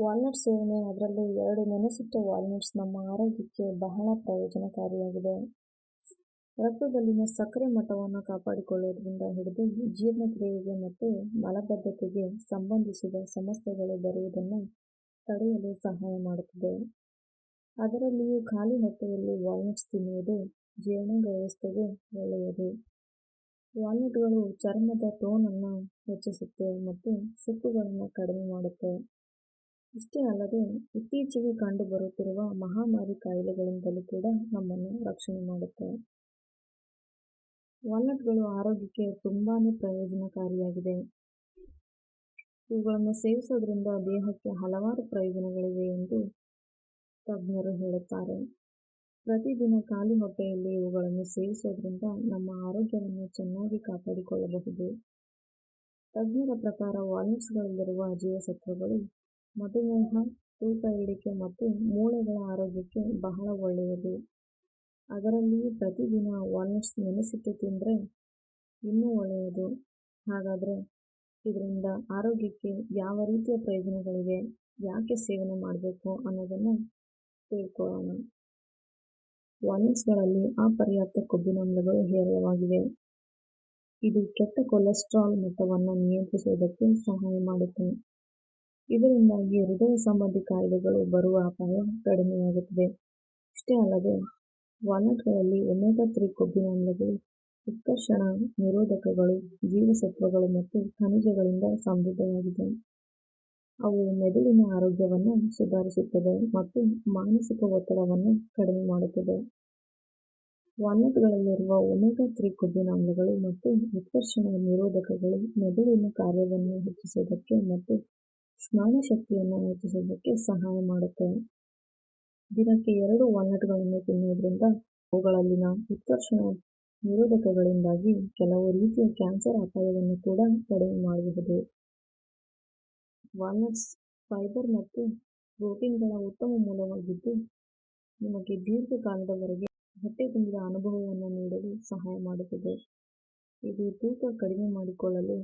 Walnut ಸೇವನೆ ಅದರಲ್ಲೂ ಎರಡು ನೆನೆಸಿಟ್ಟ ವಾಲ್ನಟ್ಸ್ ನಮ್ಮ ಆರೋಗ್ಯಕ್ಕೆ ಬಹಳ ಪ್ರಯೋಜನಕಾರಿಯಾಗಿದೆ. ರಕ್ತದಲ್ಲಿನ ಸಕ್ಕರೆ ಮಟ್ಟವನ್ನು ಕಾಪಾಡಿಕೊಳ್ಳೋದ್ರಿಂದ ಹಿಡಿದು ಜೀರ್ಣಕ್ರಿಯೆಗೆ ಮತ್ತು ಮಲಬದ್ಧತೆಗೆ ಸಂಬಂಧಿಸಿದ ಸಮಸ್ಯೆಗಳು ಬರುವುದನ್ನು ತಡೆಯಲು ಸಹಾಯ ಮಾಡುತ್ತದೆ. ಅದರಲ್ಲಿಯೂ ಖಾಲಿ ಹೊಟ್ಟೆಯಲ್ಲಿ ವಾಲ್ನಟ್ಸ್ ತಿನ್ನುವುದು ಜೀರ್ಣಾಂಗ ವ್ಯವಸ್ಥೆಗೆ ಒಳ್ಳೆಯದು. ವಾಲ್ನಟ್ಗಳು ಚರ್ಮದ ಟೋನನ್ನು ಹೆಚ್ಚಿಸುತ್ತೆ ಮತ್ತು ಸುಕ್ಕುಗಳನ್ನು ಕಡಿಮೆ ಮಾಡುತ್ತೆ. ಇಷ್ಟೇ ಅಲ್ಲದೆ ಇತ್ತೀಚೆಗೆ ಕಂಡು ಬರುತ್ತಿರುವ ಮಹಾಮಾರಿ ಕಾಯಿಲೆಗಳಿಂದಲೂ ಕೂಡ ನಮ್ಮನ್ನು ರಕ್ಷಣೆ ಮಾಡುತ್ತೆ. ವಾಲ್ನಟ್ಗಳು ಆರೋಗ್ಯಕ್ಕೆ ತುಂಬಾನೇ ಪ್ರಯೋಜನಕಾರಿಯಾಗಿದೆ. ಇವುಗಳನ್ನು ಸೇವಿಸೋದ್ರಿಂದ ದೇಹಕ್ಕೆ ಹಲವಾರು ಪ್ರಯೋಜನಗಳಿವೆ ಎಂದು ತಜ್ಞರು ಹೇಳುತ್ತಾರೆ. ಪ್ರತಿದಿನ ಖಾಲಿ ಹೊಟ್ಟೆಯಲ್ಲಿ ಇವುಗಳನ್ನು ಸೇವಿಸೋದ್ರಿಂದ ನಮ್ಮ ಆರೋಗ್ಯವನ್ನು ಚೆನ್ನಾಗಿ ಕಾಪಾಡಿಕೊಳ್ಳಬಹುದು. ತಜ್ಞರ ಪ್ರಕಾರ ವಾಲ್ನಟ್ಸ್ಗಳಲ್ಲಿರುವ ಜೀವಸತ್ವಗಳು ಮಧುಮೇಹ, ತೂಕ ಇಳಿಕೆ ಮತ್ತು ಮೂಳೆಗಳ ಆರೋಗ್ಯಕ್ಕೆ ಬಹಳ ಒಳ್ಳೆಯದು. ಅದರಲ್ಲಿಯೂ ಪ್ರತಿದಿನ ವಾಲ್ನಟ್ಸ್ ನೆನೆಸಿಟ್ಟು ತಿಂದರೆ ಇನ್ನೂ ಒಳ್ಳೆಯದು. ಹಾಗಾದ್ರೆ ಇದರಿಂದ ಆರೋಗ್ಯಕ್ಕೆ ಯಾವ ರೀತಿಯ ಪ್ರಯೋಜನಗಳಿವೆ, ಯಾಕೆ ಸೇವನೆ ಮಾಡಬೇಕು ಅನ್ನೋದನ್ನ ತಿಳ್ಕೊಳ್ಳೋಣ. ವಾಲ್ನಟ್ಸ್ಗಳಲ್ಲಿ ಅಪರ್ಯಾಪ್ತ ಕೊಬ್ಬಿನಾಮ್ಲಗಳು ಹೇರಳವಾಗಿವೆ. ಇದು ಕೆಟ್ಟ ಕೊಲೆಸ್ಟ್ರಾಲ್ ಮಟ್ಟವನ್ನು ನಿಯಂತ್ರಿಸುವುದಕ್ಕೆ ಸಹಾಯ ಮಾಡುತ್ತೆ. ಇದರಿಂದಾಗಿ ಹೃದಯ ಸಂಬಂಧಿ ಕಾಯಿಲೆಗಳು ಬರುವ ಅಪಾಯ ಕಡಿಮೆಯಾಗುತ್ತದೆ. ಇಷ್ಟೇ ಅಲ್ಲದೆ ವಾಲ್ನಟ್ಗಳಲ್ಲಿ ಒಮೆಗಾ-ತ್ರೀ ಕೊಬ್ಬಿನಾಮ್ಲಗಳು ಉತ್ಕರ್ಷಣ ನಿರೋಧಕಗಳು, ಜೀವಸತ್ವಗಳು ಮತ್ತು ಖನಿಜಗಳಿಂದ ಸಮೃದ್ಧವಾಗಿದೆ. ಅವು ಮೆದುಳಿನ ಆರೋಗ್ಯವನ್ನು ಸುಧಾರಿಸುತ್ತದೆ ಮತ್ತು ಮಾನಸಿಕ ಒತ್ತಡವನ್ನು ಕಡಿಮೆ ಮಾಡುತ್ತದೆ. ವಾಲ್ನಟ್ಗಳಲ್ಲಿರುವ ಒಮೆಗಾ-ತ್ರೀ ಕೊಬ್ಬಿನಾಮ್ಲಗಳು ಮತ್ತು ಉತ್ಕರ್ಷಣ ನಿರೋಧಕಗಳು ಮೆದುಳಿನ ಕಾರ್ಯವನ್ನು ಹೆಚ್ಚಿಸುವುದಕ್ಕೆ ಮತ್ತು ಸ್ಮರಣಶಕ್ತಿಯನ್ನ ಹೆಚ್ಚಿಸೋದಕ್ಕೆ ಸಹಾಯ ಮಾಡುತ್ತೆ. ದಿನಕ್ಕೆ ಎರಡು ವಾಲ್ನಟ್ಗಳನ್ನು ತಿನ್ನೋದ್ರಿಂದ ಅವುಗಳಲ್ಲಿನ ಉತ್ಕರ್ಷಣ ನಿರೋಧಕಗಳಿಂದಾಗಿ ಕೆಲವು ರೀತಿಯ ಕ್ಯಾನ್ಸರ್ ಅಪಾಯವನ್ನು ಕೂಡ ಕಡಿಮೆ ಮಾಡಬಹುದು. ವಾಲ್ನಟ್ಸ್ ಫೈಬರ್ ಮತ್ತು ಪ್ರೋಟೀನ್ಗಳ ಉತ್ತಮ ಮೂಲವಾಗಿದ್ದು, ನಿಮಗೆ ದೀರ್ಘಕಾಲದವರೆಗೆ ಹೊಟ್ಟೆ ತುಂಬಿದ ಅನುಭವವನ್ನು ನೀಡಲು ಸಹಾಯ ಮಾಡುತ್ತದೆ. ಇದು ತೂಕ ಕಡಿಮೆ ಮಾಡಿಕೊಳ್ಳಲು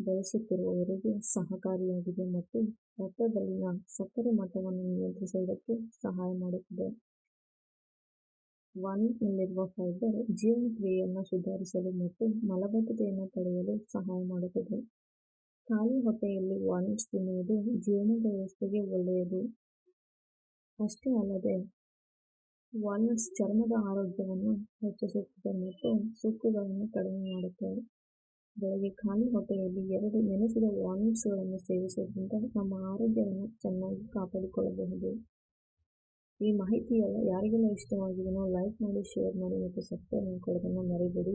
ಬಯಸುತ್ತಿರುವವರಿಗೆ ಸಹಕಾರಿಯಾಗಿದೆ ಮತ್ತು ರಕ್ತದಲ್ಲಿನ ಸಕ್ಕರೆ ಮಟ್ಟವನ್ನು ನಿಯಂತ್ರಿಸುವುದಕ್ಕೆ ಸಹಾಯ ಮಾಡುತ್ತದೆ. ವಾಲ್ನಟ್ನಲ್ಲಿರುವ ಫೈಬರ್ ಜೀವನಕ್ರಿಯೆಯನ್ನು ಸುಧಾರಿಸಲು ಮತ್ತು ಮಲಬದ್ಧತೆಯನ್ನು ತಡೆಯಲು ಸಹಾಯ ಮಾಡುತ್ತದೆ. ಖಾಲಿ ಹೊಟ್ಟೆಯಲ್ಲಿ ವಾಲ್ನಟ್ಸ್ ತಿನ್ನುವುದು ಜೀರ್ಣ ವ್ಯವಸ್ಥೆಗೆ ಒಳ್ಳೆಯದು. ಅಷ್ಟೇ ಅಲ್ಲದೆ, ವಾಲ್ನಟ್ಸ್ ಚರ್ಮದ ಆರೋಗ್ಯವನ್ನು ಹೆಚ್ಚಿಸುತ್ತದೆ ಮತ್ತು ಸುಕ್ಕುಗಳನ್ನು ಕಡಿಮೆ ಮಾಡುತ್ತೆ. ಬೆಳಗ್ಗೆ ಖಾಲಿ ಹೊಟ್ಟೆಯಲ್ಲಿ ಎರಡು ನೆನೆಸಿದ ವಾಲ್ನಟ್ಸ್ಗಳನ್ನು ಸೇವಿಸುವುದರಿಂದ ನಮ್ಮ ಆರೋಗ್ಯವನ್ನು ಚೆನ್ನಾಗಿ ಕಾಪಾಡಿಕೊಳ್ಳಬಹುದು. ಈ ಮಾಹಿತಿ ಯಾರಿಗೆಲ್ಲ ಇಷ್ಟವಾಗಿದೆನೋ ಲೈಕ್ ಮಾಡಿ, ಶೇರ್ ಮಾಡಿ ಮತ್ತು ಸಬ್ಸ್ಕ್ರೈಬ್ ಮಾಡ್ಕೊಳ್ಳೋದನ್ನ ಮರೀಬೇಡಿ.